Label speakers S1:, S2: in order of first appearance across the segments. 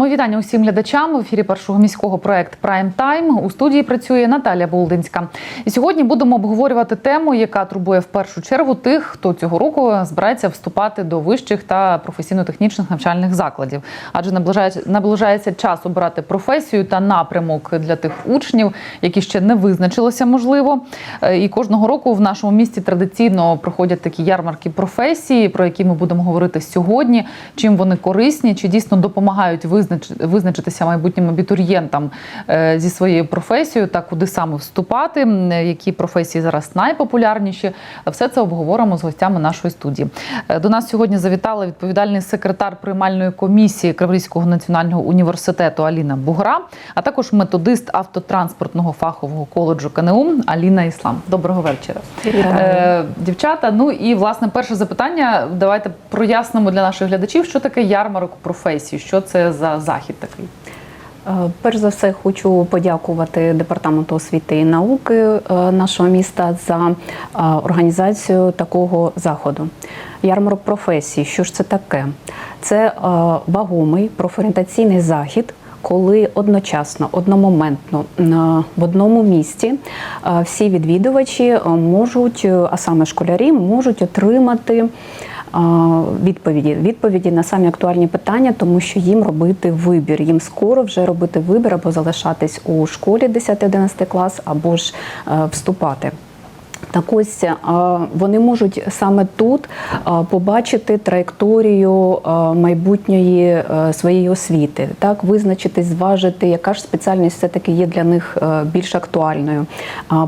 S1: Мої вітання усім глядачам. В ефірі першого міського проект Прайм Тайм у студії працює Наталя Болдинська. І сьогодні будемо обговорювати тему, яка турбує в першу чергу тих, хто цього року збирається вступати до вищих та професійно-технічних навчальних закладів. Адже наближається час обирати професію та напрямок для тих учнів, які ще не визначилися, можливо. Е, І кожного року в нашому місті традиційно проходять такі ярмарки професії, про які ми будемо говорити сьогодні. Чим вони корисні, чи дійсно допомагають визнач- визначитися майбутнім абітурієнтам е, зі своєю професією та куди саме вступати, які професії зараз найпопулярніші. Все це обговоримо з гостями нашої студії. Е, До нас сьогодні завітала відповідальний секретар приймальної комісії Криворізького національного університету Аліна Бугра, а також методист автотранспортного фахового коледжу КНУ Аліна Іслам. Доброго вечора. Е, дівчата. Ну і власне перше запитання. Давайте прояснимо для наших глядачів, що таке ярмарок професій, що це за захід такий.
S2: Е, Перш за все, хочу подякувати департаменту освіти і науки е, нашого міста за е, організацію такого заходу. Ярмарок професій. Що ж це таке? Це вагомий профорієнтаційний захід. Коли одночасно, одномоментно в одному місті всі відвідувачі можуть, а саме школярі, можуть отримати відповіді. Відповіді на самі актуальні питання, тому що їм робити вибір. Їм скоро вже робити вибір або залишатись у школі 10-11 клас, або ж е, вступати. Так ось е, вони можуть саме тут е, побачити траєкторію е, майбутньої своєї освіти, так визначити, зважити, яка ж спеціальність все таки є для них більш актуальною,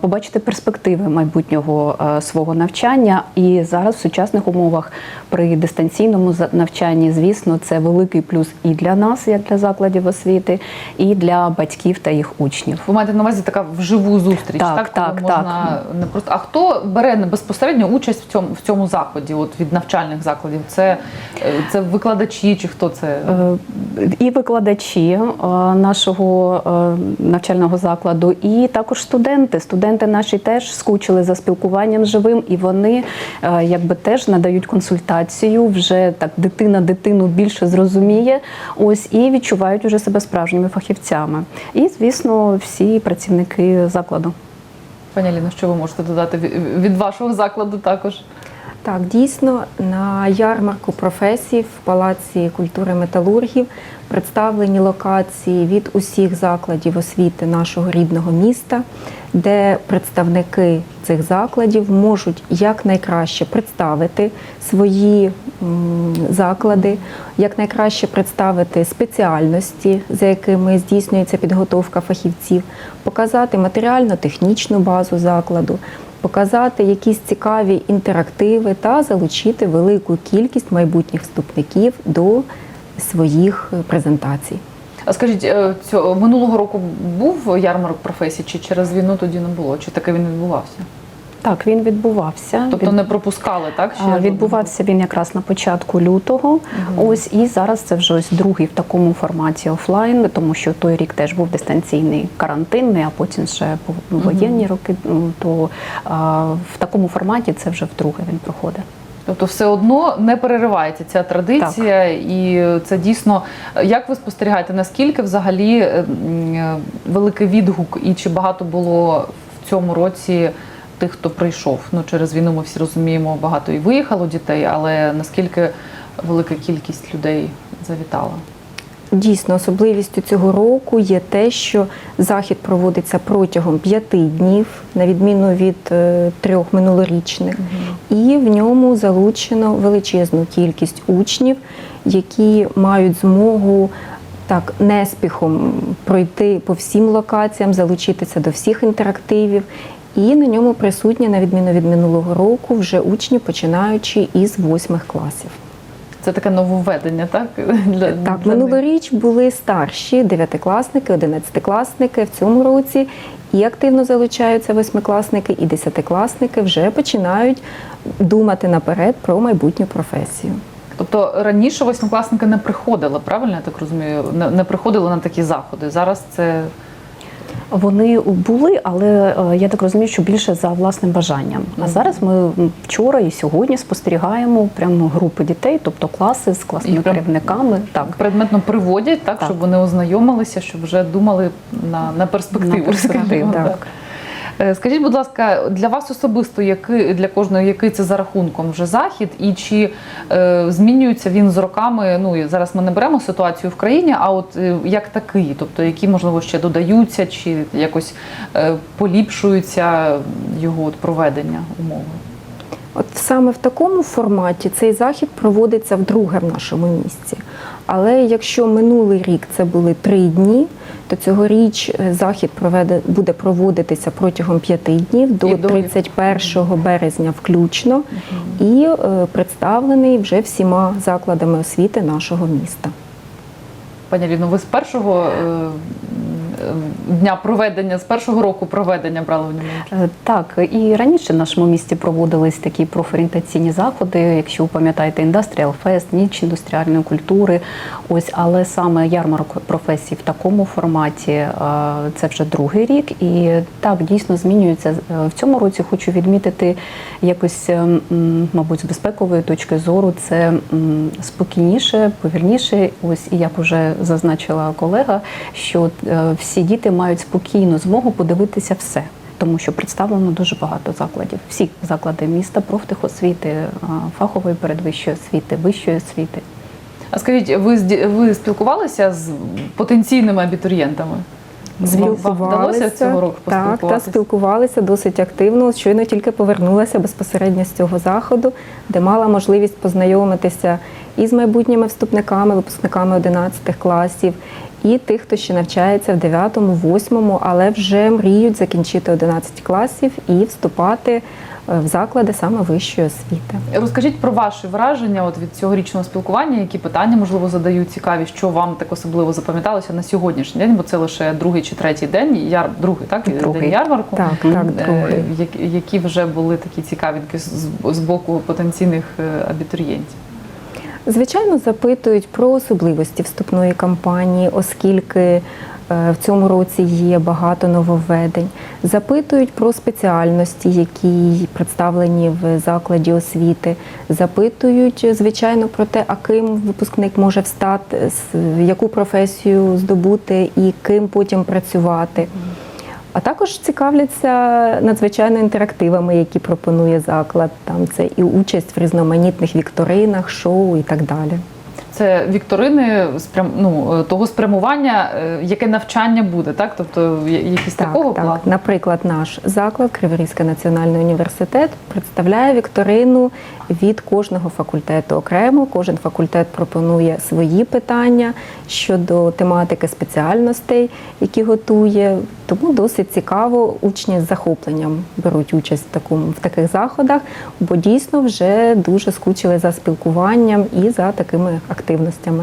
S2: побачити перспективи майбутнього свого навчання. І зараз в сучасних умовах при дистанційному навчанні, звісно, це великий плюс і для нас, як для закладів освіти, і для батьків та їх учнів.
S1: Ви маєте на увазі така вживу зустріч,
S2: Так,
S1: так,
S2: так,
S1: можна не просто. А хто бере безпосередньо участь в цьому в цьому заході? От від навчальних закладів? Це, е, це викладачі чи хто це?
S2: Е, І викладачі е, нашого навчального закладу, і також студенти. Студенти наші теж скучили за спілкуванням живим, і вони якби теж надають консультацію. Вже так дитина дитину більше зрозуміє. Ось і відчувають уже себе справжніми фахівцями. І звісно, всі працівники закладу.
S1: Пані Ліно, що ви можете додати від- вашого закладу також?
S3: Так, дійсно, на ярмарку професій в Палаці культури металургів представлені локації від усіх закладів освіти нашого рідного міста, де представники цих закладів можуть якнайкраще представити свої заклади, якнайкраще представити спеціальності, за якими здійснюється підготовка фахівців, показати матеріально-технічну базу закладу показати якісь цікаві інтерактиви та залучити велику кількість майбутніх вступників до своїх е, презентацій.
S1: А скажіть, е, цього минулого року був ярмарок професій, чи через війну тоді не було? Чи таке він відбувався?
S2: Так, він відбувався.
S1: Тобто
S2: Від-
S1: не пропускали, так?
S2: А. Відбувався він якраз на початку лютого. Ось і зараз це вже ось другий в такому форматі офлайн, тому що той рік теж був дистанційний карантинний, а потім ще ну, воєнні роки. ну, То а, в такому форматі це вже вдруге він проходить.
S1: Тобто все одно не переривається ця традиція, і це дійсно. Як ви спостерігаєте, наскільки взагалі е, м, е, великий відгук, і чи багато було в цьому році тих, хто прийшов? Ну через війну ми всі розуміємо, багато і виїхало дітей, але наскільки велика кількість людей завітала?
S3: Дійсно, особливістю цього року є те, що захід проводиться протягом п'яти днів, на відміну від е, трьох минулорічних, і в ньому залучено величезну кількість учнів, які мають змогу так неспіхом пройти по всім локаціям, залучитися до всіх інтерактивів. І на ньому присутні, на відміну від минулого року, вже учні, починаючи із восьмих класів.
S1: Це таке нововведення, так? Для,
S3: Так,
S1: для них.
S3: минулоріч були старші дев'ятикласники, одинадцятикласники в цьому році і активно залучаються восьмикласники, і десятикласники вже починають думати наперед про майбутню професію.
S1: Тобто раніше восьмикласники не приходили, правильно я так розумію? Не, не приходили на такі заходи. Зараз це
S2: Вони були, але е, я так розумію, що більше за власним бажанням. А зараз ми вчора і сьогодні спостерігаємо прямо групи дітей, тобто класи з класними керівниками. Так.
S1: Предметно приводять, так,
S2: Так.
S1: щоб вони ознайомилися, щоб вже думали на, на перспективу.
S2: На перспективу, так.
S1: так. Е, Скажіть, будь ласка, для вас особисто, який для кожного, який це за рахунком вже захід, і чи е, змінюється він з роками? Ну зараз ми не беремо ситуацію в країні, а от е, як такий, тобто які можливо ще додаються, чи якось е, поліпшуються його от проведення умови?
S3: От саме в такому форматі цей захід проводиться вдруге в нашому місті. Але якщо минулий рік це були три дні, то цьогоріч е, захід проведе, буде проводитися протягом п'яти днів до
S1: І до-
S3: 31 березня включно і е, представлений вже всіма закладами освіти нашого міста.
S1: Пані Ліно, ви з першого е, дня проведення, з першого року проведення брали?
S2: Е, Так, і раніше в нашому місті проводились такі профорієнтаційні заходи, якщо ви пам'ятаєте, індастріал фест, ніч індустріальної культури. Ось, але саме ярмарок професій в такому форматі е, це вже другий рік. І так дійсно змінюється. Е, В цьому році хочу відмітити якось, е, мабуть, з безпекової точки зору, це спокійніше, повільніше. Ось і як уже зазначила колега, що е, всі діти мають спокійну змогу подивитися все. Тому що представлено дуже багато закладів. Всі заклади міста, профтехосвіти, фахової передвищої освіти, вищої освіти.
S1: А скажіть, ви з ді- ви спілкувалися з потенційними абітурієнтами? Вам цього року
S3: так, та спілкувалися досить активно. Щойно тільки повернулася безпосередньо з цього заходу, де мала можливість познайомитися і з майбутніми вступниками, випускниками 11 класів, і тих, хто ще навчається в 9, 8, але вже мріють закінчити 11 класів і вступати е, в заклади саме вищої освіти.
S1: Розкажіть про ваші враження от від цьогорічного спілкування, які питання можливо задають цікаві, що вам так особливо запам'яталося на сьогоднішній день, бо це лише другий чи третій день, яр другий, так
S2: Другий.
S1: день ярмарку.
S3: Так, так,
S1: Е,
S3: другий.
S1: які- вже були такі цікавинки з, боку потенційних е, абітурієнтів?
S3: Звичайно, запитують про особливості вступної кампанії, оскільки е, в цьому році є багато нововведень. Запитують про спеціальності, які представлені в закладі освіти. Запитують, звичайно, про те, а ким випускник може встати, яку професію здобути і ким потім працювати. А також цікавляться надзвичайно інтерактивами, які пропонує заклад. Там це і участь в різноманітних вікторинах, шоу і так далі.
S1: Це вікторини спрям... ну, е, того спрямування, е, яке навчання буде, так? Тобто якісь такого
S3: так.
S1: плану?
S3: Наприклад, наш заклад, Криворізький національний університет, представляє вікторину від кожного факультету окремо. Кожен факультет пропонує свої питання щодо тематики спеціальностей, які готує. Тому досить цікаво. Учні з захопленням беруть участь в такому в таких заходах, бо дійсно вже дуже скучили за спілкуванням і за такими активностями.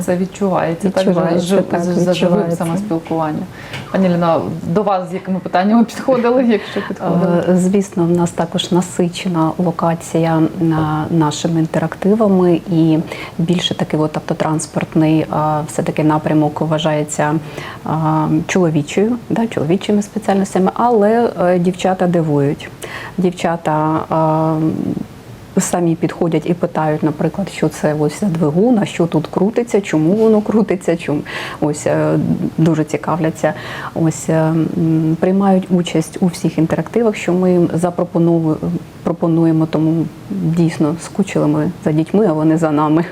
S1: Це відчувається,
S3: Відчувається,
S1: так,
S3: так,
S1: за живим
S3: відчувається.
S1: спілкування. Пані Ліна, до вас з якими питаннями підходили, якщо підходили?
S2: Е, Звісно, в нас також насичена локація нашими інтерактивами і більше такий от автотранспортний все-таки напрямок вважається чоловічою, да, чоловічими спеціальностями, але е, дівчата дивують. Дівчата самі підходять і питають, наприклад, що це ось двигун, а що тут крутиться, чому воно крутиться, чому ось е, дуже цікавляться. Ось е, приймають участь у всіх інтерактивах, що ми їм запропонуємо, пропонуємо, тому дійсно скучили ми за дітьми, а вони за нами.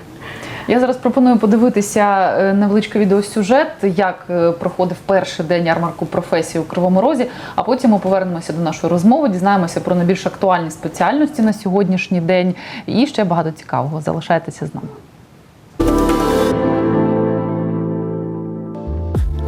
S1: Я зараз пропоную подивитися е, невеличкий відеосюжет, як е, проходив перший день ярмарку професії у Кривому Розі. А потім ми повернемося до нашої розмови, дізнаємося про найбільш актуальні спеціальності на сьогоднішній день і ще багато цікавого. Залишайтеся з нами.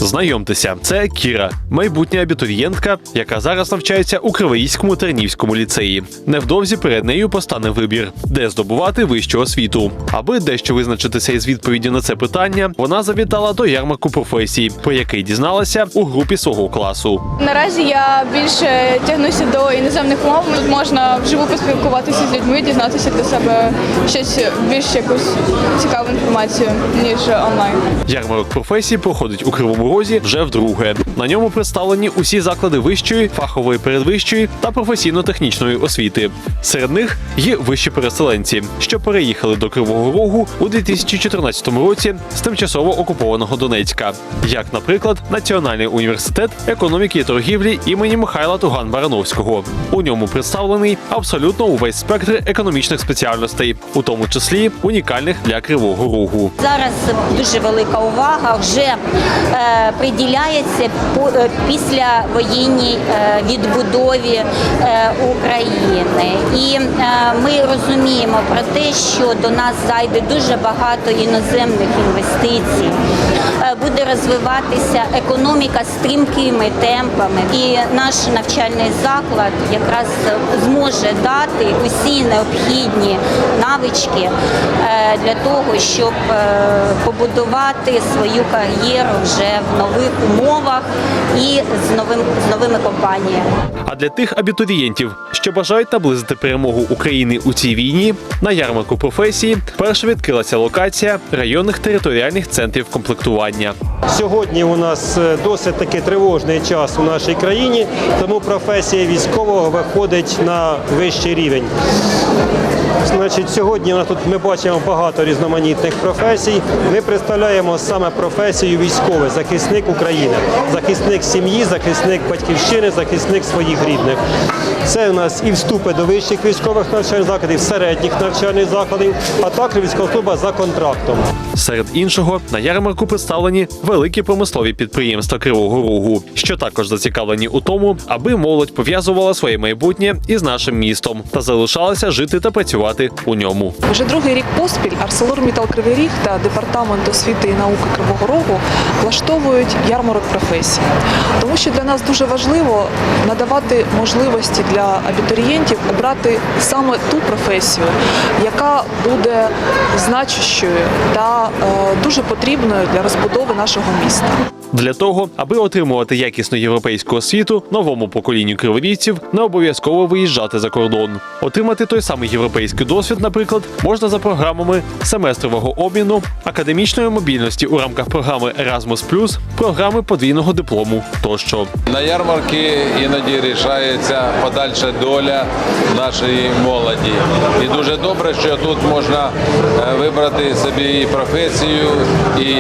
S4: Знайомтеся, це Кіра, майбутня абітурієнтка, яка зараз навчається у Кривоїському Тернівському ліцеї. Невдовзі перед нею постане вибір, де здобувати вищу освіту. Аби дещо визначитися із відповіді на це питання, вона завітала до ярмарку професій, про який дізналася у групі свого класу.
S5: Наразі я більше тягнуся до іноземних мов. Тут можна вживу поспілкуватися з людьми, дізнатися для себе щось більш якусь цікаву інформацію ніж онлайн.
S4: Ярмарок професій проходить у Кривому нагозі вже вдруге. На ньому представлені усі заклади вищої, фахової передвищої та професійно-технічної освіти. Серед них є вищі переселенці, що переїхали до Кривого Рогу у 2014 році з тимчасово окупованого Донецька, як, наприклад, Національний університет економіки і торгівлі імені Михайла Туган Барановського. У ньому представлений абсолютно увесь спектр економічних спеціальностей, у тому числі унікальних для Кривого Рогу.
S6: Зараз дуже велика увага вже е, приділяється е, після воєнній е, відбудові е, України, і ми розуміємо про те, що до нас зайде дуже багато іноземних інвестицій. Буде розвиватися економіка стрімкими темпами, і наш навчальний заклад якраз зможе дати усі необхідні навички для того, щоб побудувати свою кар'єру вже в нових умовах і з новим з новими компаніями.
S4: А для тих абітурієнтів, що бажають наблизити перемогу України у цій війні, на ярмарку професії перша відкрилася локація районних територіальних центрів комплектування.
S7: Сьогодні у нас е, досить таки тривожний час у нашій країні, тому професія військового виходить на вищий рівень. Значить, сьогодні тут ми бачимо багато різноманітних професій. Ми представляємо саме професію військовий, захисник України, захисник сім'ї, захисник батьківщини, захисник своїх рідних. Це у нас і вступи до вищих військових навчальних закладів, середніх навчальних закладів, а також військова служба за контрактом.
S4: Серед іншого на ярмарку представлені великі промислові підприємства Кривого Рогу, що також зацікавлені у тому, аби молодь пов'язувала своє майбутнє із нашим містом та залишалася жити та працювати у ньому.
S8: Вже другий рік поспіль ArcelorMittal Кривий Ріг та департамент освіти і науки Кривого Рогу влаштовують ярмарок професій, тому що для нас дуже важливо надавати можливості для абітурієнтів обрати саме ту професію, яка буде значущою та е, дуже потрібною для розбудови нашого міста.
S4: Для того, аби отримувати якісну європейську освіту, новому поколінню криворіжців не обов'язково виїжджати за кордон. Отримати той самий європейський досвід, наприклад, можна за програмами семестрового обміну, академічної мобільності у рамках програми Erasmus+, програми подвійного диплому тощо.
S9: На ярмарки іноді рішається подальша доля нашої молоді. І дуже добре, що тут можна е, вибрати собі професію, і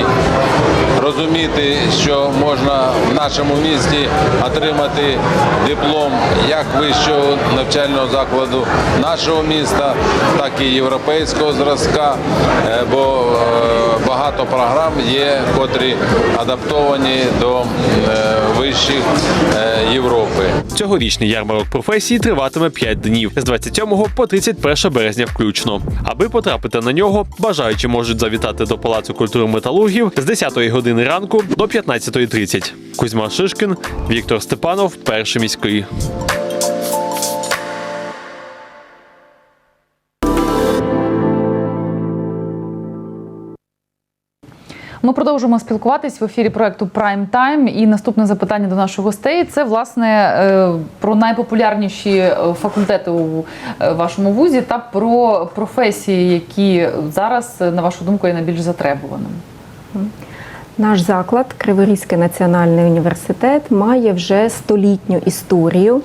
S9: розуміти, що можна в нашому місті отримати диплом як вищого навчального закладу нашого міста, так і європейського зразка, е, бо е, багато програм є, котрі адаптовані до е, вищих Європи.
S4: Цьогорічний ярмарок професій триватиме 5 днів з 27 по 31 березня включно. Аби потрапити на нього, бажаючі можуть завітати до Палацу культури металургів з 10 години ранку до 15.30. Кузьма Шишкін, Віктор Степанов, перший міський.
S1: Ми продовжуємо спілкуватись в ефірі проекту Prime Time. І наступне запитання до наших гостей це власне е, про найпопулярніші е, факультети у е, вашому вузі та про професії, які зараз, на вашу думку, є найбільш затребуваними.
S3: Наш заклад, Криворізький національний університет, має вже столітню історію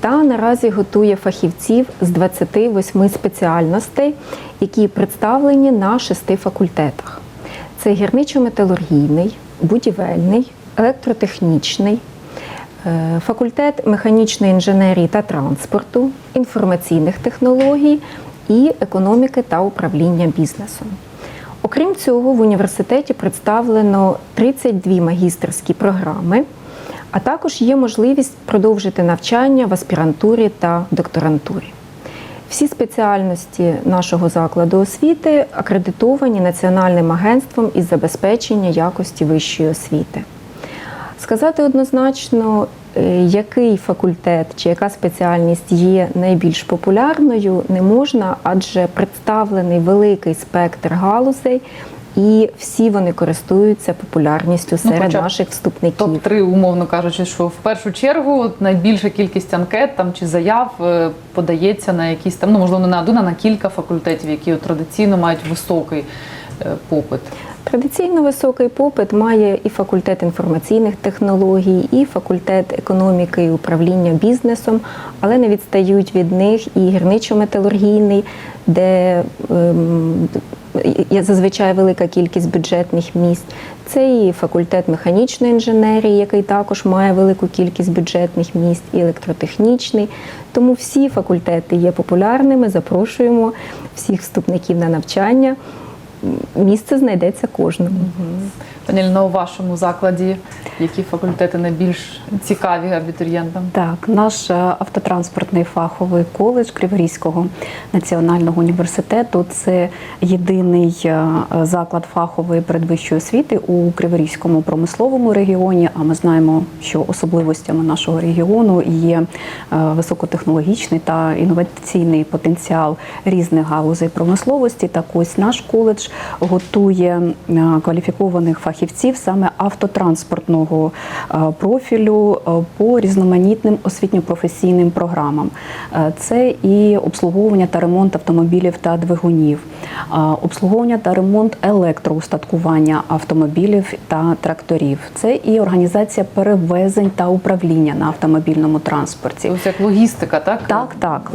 S3: та наразі готує фахівців з 28 спеціальностей, які представлені на шести факультетах. Це гірничо-металургійний, будівельний, електротехнічний, е, факультет механічної інженерії та транспорту, інформаційних технологій і економіки та управління бізнесом. Окрім цього, в університеті представлено 32 магістерські програми, а також є можливість продовжити навчання в аспірантурі та докторантурі. Всі спеціальності нашого закладу освіти акредитовані Національним агентством із забезпечення якості вищої освіти. Сказати однозначно, е, який факультет чи яка спеціальність є найбільш популярною, не можна, адже представлений великий спектр галузей, і всі вони користуються популярністю серед
S1: хоча б
S3: наших вступників.
S1: Топ 3 умовно кажучи, що в першу чергу найбільша кількість анкет там чи заяв е, подається на якісь там, ну можливо, не на один, а на кілька факультетів, які традиційно мають високий е, попит.
S3: Традиційно високий попит має і факультет інформаційних технологій, і факультет економіки і управління бізнесом, але не відстають від них і гірничо-металургійний, де ем, є зазвичай велика кількість бюджетних місць. Це і факультет механічної інженерії, який також має велику кількість бюджетних місць, і електротехнічний. Тому всі факультети є популярними. Запрошуємо всіх вступників на навчання. Місце знайдеться кожному.
S1: Пані Ліно, у вашому закладі які факультети найбільш цікаві абітурієнтам?
S2: Так, наш е, автотранспортний фаховий коледж Криворізького національного університету це єдиний е, заклад фахової передвищої освіти у Криворізькому промисловому регіоні. А ми знаємо, що особливостями нашого регіону є е, високотехнологічний та інноваційний потенціал різних галузей промисловості. Так ось наш коледж готує кваліфікованих фахівців саме автотранспортного е, профілю е, по різноманітним освітньо-професійним програмам. Е, Це і обслуговування та ремонт автомобілів та двигунів, обслуговування та ремонт електроустаткування автомобілів та тракторів. Це і організація перевезень та управління на автомобільному транспорті.
S1: Ось як логістика, так?
S2: Так, так,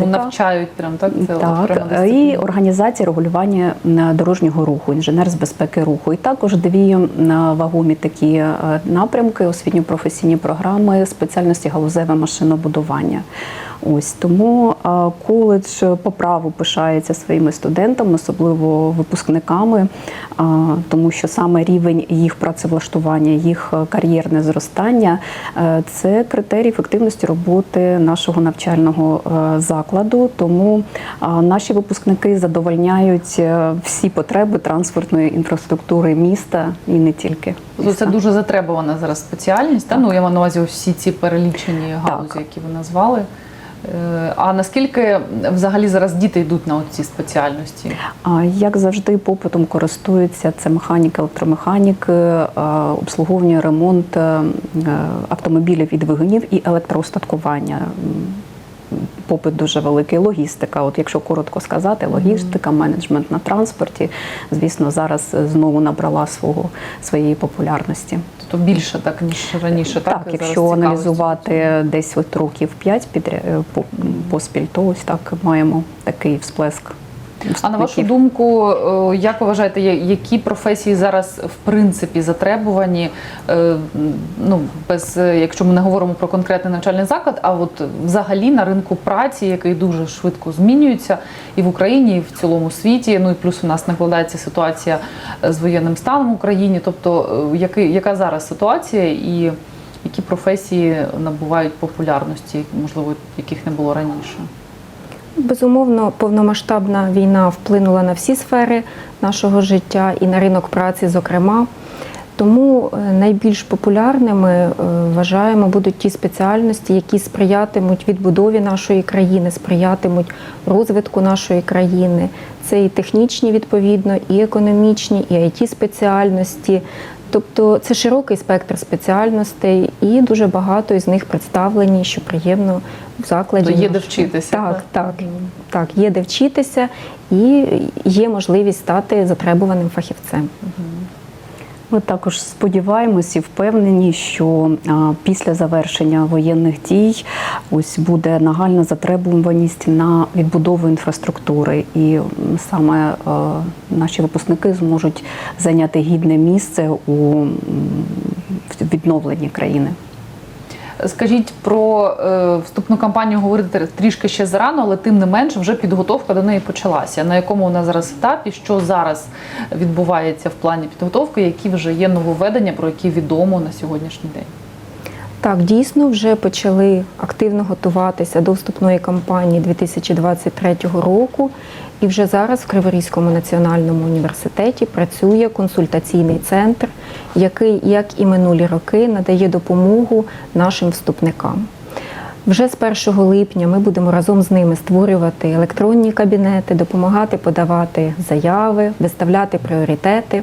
S1: Тому навчають прям так. Це
S2: Так, і організація регулювання дорожнього руху, інженер з безпеки руху. І також дві м, вагомі такі е, напрямки, освітньо-професійні програми спеціальності галузеве машинобудування. Ось тому коледж по праву пишається своїми студентами, особливо випускниками, тому що саме рівень їх працевлаштування, їх е, кар'єрне зростання е, це критерій ефективності роботи нашого навчального е, закладу. Тому наші випускники задовольняють всі потреби транспортної інфраструктури міста і не тільки.
S1: Тобто це дуже затребувана зараз спеціальність. Та? Ну, я маю на увазі всі ці перелічені галузі, які ви назвали. А наскільки взагалі зараз діти йдуть на ці спеціальності?
S2: А, Як завжди, попитом користуються це механік, електромеханік, е, обслуговування, ремонт е, автомобілів і двигунів і електроустаткування. Попит дуже великий, логістика. От якщо коротко сказати, логістика, менеджмент на транспорті, звісно, зараз знову набрала свого своєї популярності.
S1: Тобто більше так ніж раніше, так?
S2: Так, якщо аналізувати десь от років 5 підря- е, поспіль, то ось так маємо такий всплеск.
S1: А на вашу думку, е, як ви вважаєте, які професії зараз в принципі затребувані? е, Ну, без е, якщо ми не говоримо про конкретний навчальний заклад, а от взагалі на ринку праці, який дуже швидко змінюється і в Україні, і в цілому світі. Ну і плюс у нас накладається ситуація з воєнним станом в Україні. Тобто, який, яка зараз ситуація і які професії набувають популярності, можливо, яких не було раніше?
S3: Безумовно, повномасштабна війна вплинула на всі сфери нашого життя і на ринок праці, зокрема. Тому е, найбільш популярними е, вважаємо будуть ті спеціальності, які сприятимуть відбудові нашої країни, сприятимуть розвитку нашої країни. Це і технічні, відповідно, і економічні, і it спеціальності. Тобто це широкий спектр спеціальностей, і дуже багато із них представлені, що приємно в закладі.
S1: Є де вчитися,
S3: Так, так, так, є де вчитися, і є можливість стати затребуваним фахівцем.
S2: Ми також сподіваємось і впевнені, що а, після завершення воєнних дій ось буде нагальна затребуваність на відбудову інфраструктури, і саме е, наші випускники зможуть зайняти гідне місце у відновленні країни.
S1: Скажіть про е, вступну кампанію говорити трішки ще зарано, але тим не менш вже підготовка до неї почалася. На якому вона зараз етапі, що зараз відбувається в плані підготовки, які вже є нововведення, про які відомо на сьогоднішній день?
S3: Так, дійсно вже почали активно готуватися до вступної кампанії 2023 року. І вже зараз в Криворізькому національному університеті працює консультаційний центр, який, як і минулі роки, надає допомогу нашим вступникам. Вже з 1 липня ми будемо разом з ними створювати електронні кабінети, допомагати подавати заяви, виставляти пріоритети.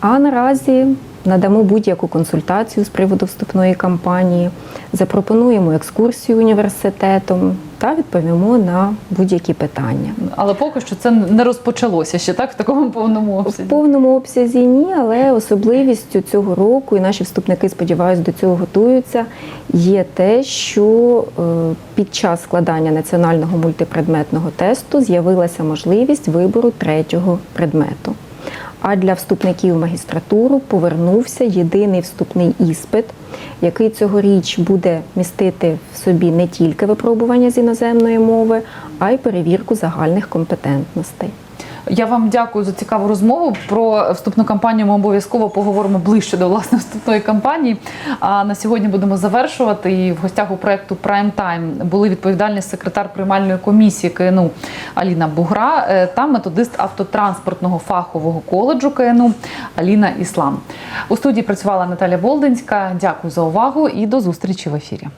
S3: А наразі надамо будь-яку консультацію з приводу вступної кампанії, запропонуємо екскурсію університетом, та відповімо на будь-які питання.
S1: Але поки що це не розпочалося ще так в такому повному
S3: В
S1: обсязі.
S3: повному обсязі ні, але особливістю цього року, і наші вступники, сподіваюся, до цього готуються, є те, що е, під час складання національного мультипредметного тесту з'явилася можливість вибору третього предмету. А для вступників магістратуру повернувся єдиний вступний іспит, який цьогоріч буде містити в собі не тільки випробування з іноземної мови, а й перевірку загальних компетентностей.
S1: Я вам дякую за цікаву розмову. Про вступну кампанію ми обов'язково поговоримо ближче до власне вступної кампанії. А на сьогодні будемо завершувати. І в гостях у проекту Prime Time були відповідальний секретар приймальної комісії КНУ Аліна Бугра е, та методист автотранспортного фахового коледжу КНУ Аліна Іслам. У студії працювала Наталя Болдинська. Дякую за увагу і до зустрічі в ефірі.